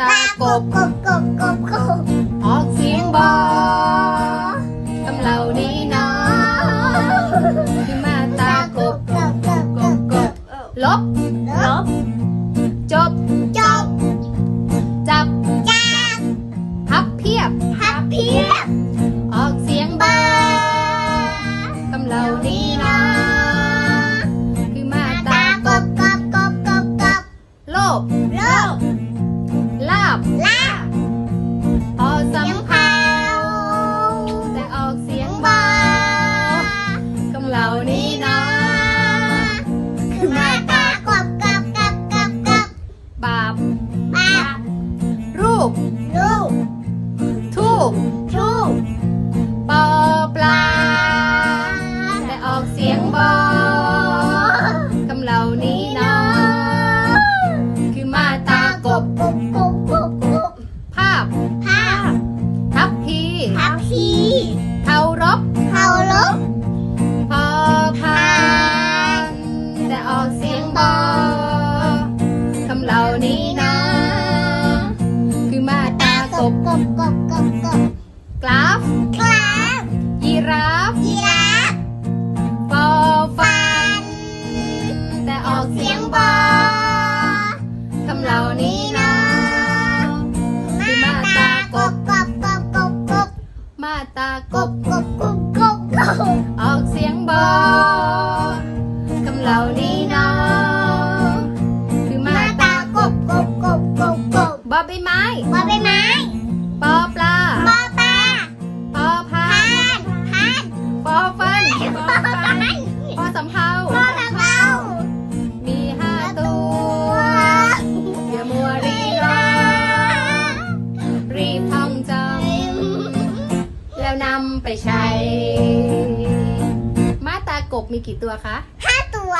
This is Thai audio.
ตากบกบกบกบกบออกเสียงบอกำเหล่านี้นะคือมาตากบกบกบกบกบลบลบจบจบจับจับพับเพียบพับเพียบ ออกเสียงบอกำเหล่านี้นะคือมาตากบกบกบกบกบโลบโลบล นี้เนาะคือมาตากบกบกบกบกบบาปปารูปลูกทูบชูกปอปลา แต่ออกเสียงบอกำเหล่านี้เนาะคือมาตากบกบกบกบกบภาพภาพทับพีทับพีเทารบ บกบกบกบกบกราฟกราฟยีราฟยีราฟฟอฟัน แต่ออกเสียงบอคำเหล่านี้เนาะคือมาตากบกบกบกบกบมาตากกบบกบกบกบกบออกเสียงบอคำเหล่านี้เนาะคือมาตาตากบกบกบกบกบบอใบไม้บอใบไม้ ปอปลาบอปลาพอพาพานนพานฟอฟันบอฟันพอสำเภาบอตะเบามีห้าตัวอย่ามัวรีรอรีบท่องจำแล้วนำไปใช้ มาตากบมีกี่ตัวคะห้าตัว